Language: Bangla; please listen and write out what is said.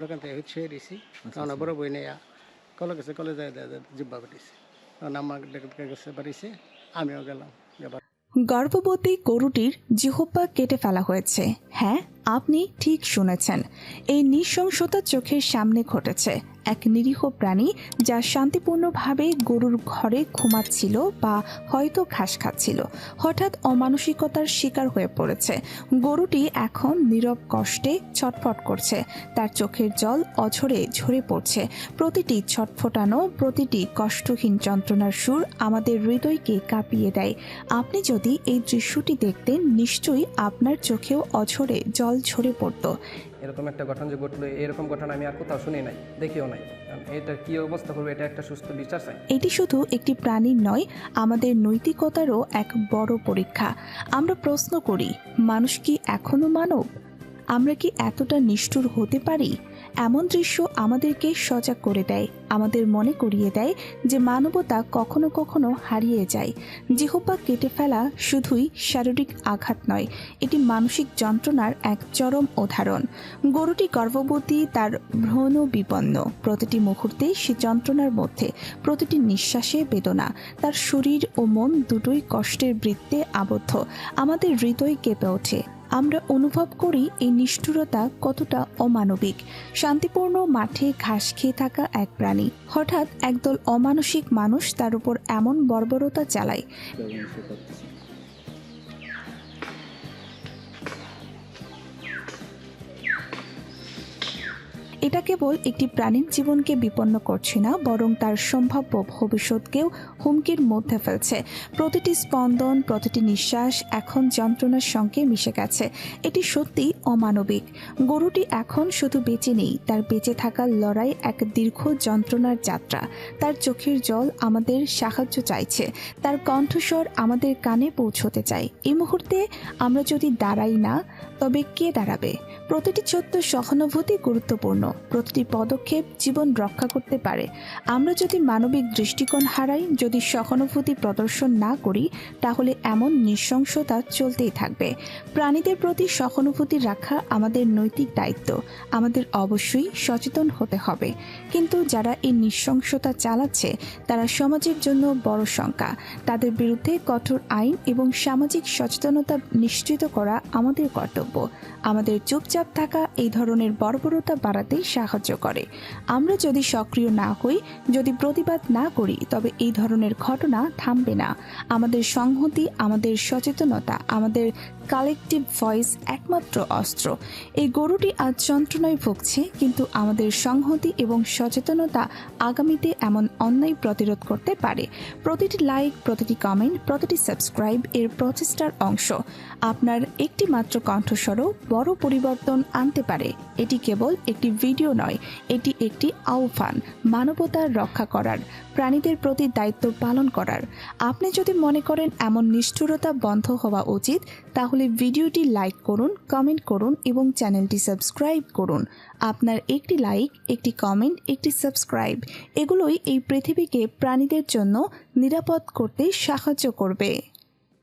ওখান থেকে ছেড়ে দিছি। কারণ বড় বই নেয়া। কলে গেছে কলে যায় জিব্বা পাঠিয়েছে কারণ আমার গেছে বাড়িছে। আমিও গেলাম। গর্ভবতী গরুটির জিহ্বা কেটে ফেলা হয়েছে। হ্যাঁ আপনি ঠিক শুনেছেন। এই নৃশংসতা চোখের সামনে ঘটেছে। এক নিরীহ প্রাণী যা শান্তিপূর্ণভাবে গরুর ঘরে ঘুমাচ্ছিল বা হয়তো ঘাস খাচ্ছিল। হঠাৎ অমানসিকতার শিকার হয়ে পড়েছে। গরুটি এখন নীরব কষ্টে ছটফট করছে। তার চোখের জল অঝরে ঝরে পড়ছে। প্রতিটি ছটফটানো, প্রতিটি কষ্টহীন যন্ত্রণার সুর আমাদের হৃদয়কে কাঁপিয়ে দেয়। আপনি যদি এই দৃশ্যটি দেখতেন, নিশ্চয়ই আপনার চোখেও অঝরে জল ঝরে পড়তো। এরকম একটা ঘটনা যে ঘটলো, এরকম ঘটনা আমি আর কোথাও শুনি নাই, দেখিও নাই। এটা কি অবস্থা করবে, এটা একটা সুস্থ বিচার চাই। এটি শুধু একটি প্রাণীর নয়, আমাদের নৈতিকতারও এক বড় পরীক্ষা। আমরা প্রশ্ন করি, মানুষ কি এখনও মানব? আমরা কি এতটা নিষ্ঠুর হতে পারি? এমন দৃশ্য আমাদেরকে সজাগ করে দেয়, আমাদের মনে করিয়ে দেয় যে মানবতা কখনো কখনো হারিয়ে যায়। জিহ্বা কেটে ফেলা শুধুই শারীরিক আঘাত নয়, এটি মানসিক যন্ত্রণার এক চরম উদাহরণ। গরুটি গর্ভবতী, তার ভ্রণ বিপন্ন। প্রতিটি মুহূর্তে সে যন্ত্রণার মধ্যে, প্রতিটি নিঃশ্বাসে বেদনা। তার শরীর ও মন দুটোই কষ্টের বৃত্তে আবদ্ধ। আমাদের হৃদয় কেঁপে ওঠে। আমরা অনুভব করি এই নিষ্ঠুরতা কতটা অমানবিক। শান্তিপূর্ণ মাঠে ঘাস খেয়ে থাকা এক প্রাণী। হঠাৎ একদল অমানসিক মানুষ তার উপর এমন বর্বরতা চালায়। এটা কেবল একটি প্রাণীর জীবনকে বিপন্ন করছে না, বরং তার সম্ভাব্য ভবিষ্যৎকেও হুমকির মধ্যে ফেলছে। প্রতিটি স্পন্দন, প্রতিটি নিঃশ্বাস এখন যন্ত্রণার সঙ্গে মিশে গেছে। এটি সত্যি অমানবিক। গরুটি এখন শুধু বেঁচে নেই, তার বেঁচে থাকার লড়াই এক দীর্ঘ যন্ত্রণার যাত্রা। তার চোখের জল আমাদের সাহায্য চাইছে, তার কণ্ঠস্বর আমাদের কানে পৌঁছতে চাই এই মুহূর্তে আমরা যদি দাঁড়াই না, তবে কে দাঁড়াবে? প্রতিটি ছোট্ট সহানুভূতি গুরুত্বপূর্ণ, প্রতিটি পদক্ষেপ জীবন রক্ষা করতে পারে। আমরা যদি মানবিক দৃষ্টিকোণ হারাই, যদি সহানুভূতি প্রদর্শন না করি, তাহলে এমন নৃশংসতা চলতেই থাকবে। প্রাণীদের প্রতি সহানুভূতি রাখা আমাদের নৈতিক দায়িত্ব। আমাদের অবশ্যই সচেতন হতে হবে। কিন্তু যারা এই নৃশংসতা চালাচ্ছে, তারা সমাজের জন্য বড় শঙ্কা। তাদের বিরুদ্ধে কঠোর আইন এবং সামাজিক সচেতনতা নিশ্চিত করা আমাদের কর্তব্য। আমাদের চুপচাপ থাকা এই ধরনের বর্বরতা বাড়াতে সাহায্য করে। আমরা যদি সক্রিয় না হই, যদি প্রতিবাদ না করি, তবে এই ধরনের ঘটনা থামবে না। আমাদের সংহতি, আমাদের সচেতনতা, আমাদের কালেকটিভ ভয়েস একমাত্র অস্ত্র। এই গরুটি আজ যন্ত্রণায় ভুগছে, কিন্তু আমাদের সংহতি এবং সচেতনতা আগামীতে এমন অন্যায় প্রতিরোধ করতে পারে। প্রতিটি লাইক, প্রতিটি কমেন্ট, প্রতিটি সাবস্ক্রাইব এর প্রচেষ্টার অংশ। আপনার একটি মাত্র কণ্ঠস্বরও বড় পরিবর্তন আনতে পারে। এটি কেবল একটি ভিডিও নয়, এটি একটি আহ্বান মানবতার রক্ষা করার, প্রাণীদের প্রতি দায়িত্ব পালন করার। আপনি যদি মনে করেন এমন নিষ্ঠুরতা বন্ধ হওয়া উচিত, তাহলে ভিডিওটি লাইক করুন, কমেন্ট করুন এবং চ্যানেলটি সাবস্ক্রাইব করুন। আপনার একটি লাইক, একটি কমেন্ট, একটি সাবস্ক্রাইব, এগুলোই এই পৃথিবীকে প্রাণীদের জন্য নিরাপদ করতে সাহায্য করবে।